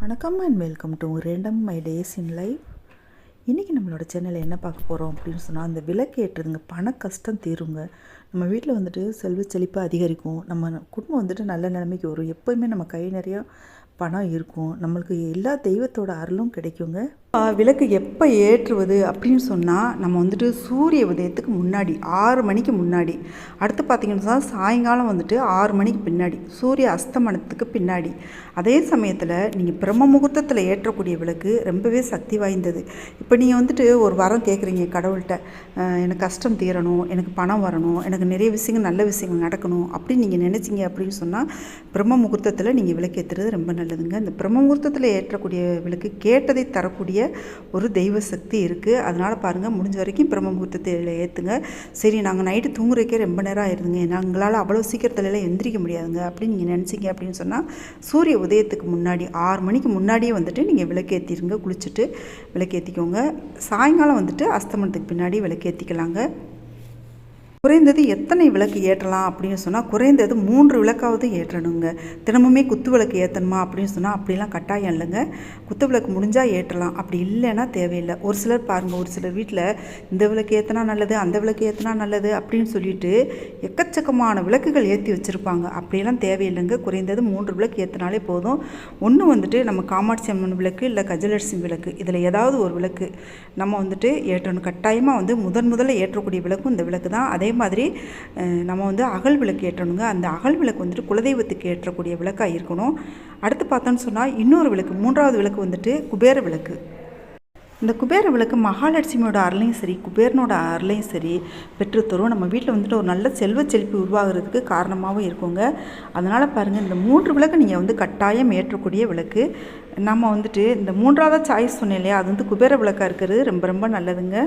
வணக்கம் and welcome to random my days in life இன்றைக்கி நம்மளோட சேனலில் என்ன பார்க்க போகிறோம் அப்படின்னு சொன்னால் அந்த விளக்கு ஏற்றுதுங்க பண கஷ்டம் தீருங்க. நம்ம வீட்டில் வந்துட்டு செல்வ செழிப்பு அதிகரிக்கும். நம்ம குடும்பம் வந்துட்டு நல்ல நிலைமைக்கு வரும். எப்போயுமே நம்ம கை நிறையா பணம் இருக்கும். நம்மளுக்கு எல்லா தெய்வத்தோட அருளும் கிடைக்குங்க. விளக்கு எப்போ ஏற்றுவது அப்படின்னு சொன்னால் நம்ம வந்துட்டு சூரிய உதயத்துக்கு முன்னாடி ஆறு மணிக்கு முன்னாடி. அடுத்து பார்த்திங்கன்னா சாயங்காலம் வந்துட்டு ஆறு மணிக்கு பின்னாடி சூரிய அஸ்தமனத்துக்கு பின்னாடி. அதே சமயத்தில் நீங்கள் பிரம்ம முகூர்த்தத்தில் ஏற்றக்கூடிய விளக்கு ரொம்பவே சக்தி வாய்ந்தது. இப்போ நீங்கள் வந்துட்டு ஒரு வரம் கேட்குறீங்க கடவுள்கிட்ட எனக்கு கஷ்டம் தீரணும் எனக்கு பணம் வரணும் எனக்கு நிறைய விஷயங்கள் நல்ல விஷயங்கள் நடக்கணும் அப்படின்னு நீங்கள் நினச்சிங்க அப்படின்னு சொன்னால் பிரம்ம முகூர்த்தத்தில் நீங்கள் விளக்கு ஏற்றுறது ரொம்ப நல்லதுங்க இந்த பிரம்மமுகூர்த்தத்தில் ஏற்றக்கூடிய விளக்கு கேட்டதை தரக்கூடிய ஒரு தெய்வ சக்தி இருக்குது அதனால் பாருங்கள் முடிஞ்ச வரைக்கும் பிரம்ம முகூர்த்தத்தில் ஏற்றுங்க சரி நாங்கள் நைட்டு தூங்குறதுக்கே ரொம்ப நேரம் ஆயிருதுங்க. எங்களால் அவ்வளோ சீக்கிரத்துலலாம் எந்திரிக்க முடியாதுங்க. அப்படின்னு நீங்கள் நினச்சிங்க அப்படின்னு சொன்னால் சூரிய உதயத்துக்கு முன்னாடி ஆறு மணிக்கு முன்னாடியே வந்துட்டு நீங்கள் விளக்கேற்றிருங்க குளிச்சுட்டு விளக்கேற்றிக்கோங்க சாயங்காலம் வந்துட்டு அஸ்தமனத்துக்கு பின்னாடி விளக்கேற்றிக்கலாங்க குறைந்தது எத்தனை விளக்கு ஏற்றலாம் அப்படின்னு சொன்னால் குறைந்தது மூன்று விளக்காவது ஏற்றணுங்க. தினமுமே குத்து விளக்கு ஏற்றணுமா அப்படின்னு சொன்னால் அப்படிலாம் கட்டாயம் இல்லைங்க. குத்து விளக்கு முடிஞ்சால் ஏற்றலாம். அப்படி இல்லைன்னா தேவையில்லை. ஒரு சிலர் பாருங்கள் ஒரு சிலர் வீட்டில் இந்த விளக்கு ஏற்றினா நல்லது அந்த விளக்கு ஏற்றினா நல்லது அப்படின்னு சொல்லிட்டு எக்கச்சக்கமான விளக்குகள் ஏற்றி வச்சுருப்பாங்க. அப்படியெல்லாம் தேவையில்லைங்க. குறைந்தது மூன்று விளக்கு ஏற்றினாலே போதும். ஒன்று வந்துட்டு நம்ம காமாட்சி அம்மன் விளக்கு இல்லை கஜலட்சுமி விளக்கு. இதில் ஏதாவது ஒரு விளக்கு நம்ம வந்துட்டு ஏற்றணும். கட்டாயமாக வந்து முதன் முதல்ல ஏற்றக்கூடிய விளக்கும் இந்த விளக்கு தான் அதே மாதிரி நம்ம வந்து அகல் விளக்கு ஏற்றணுங்க. அந்த அகல் விளக்கு வந்துட்டு குலதெய்வத்துக்கு ஏற்றக்கூடிய விளக்காக இருக்கணும். அடுத்து பார்த்தோன்னு சொன்னால் இன்னொரு விளக்கு மூன்றாவது விளக்கு வந்துட்டு குபேர விளக்கு. இந்த குபேர விளக்கு மகாலட்சுமியோட அருளையும் சரி குபேரனோட அருளையும் சரி பெற்றுத்தரும் நம்ம வீட்டில் வந்துட்டு ஒரு நல்ல செல்வ செழிப்பு உருவாகிறதுக்கு காரணமாகவும் இருக்குங்க. அதனால் பாருங்கள் இந்த மூன்று விளக்கு நீங்கள் வந்து கட்டாயம் ஏற்றக்கூடிய விளக்கு. நம்ம வந்துட்டு இந்த மூன்றாவது சாய்ஸ் சொன்னேன் இல்லையா அது வந்து குபேர விளக்காக இருக்கிறது. ரொம்ப ரொம்ப நல்லதுங்க.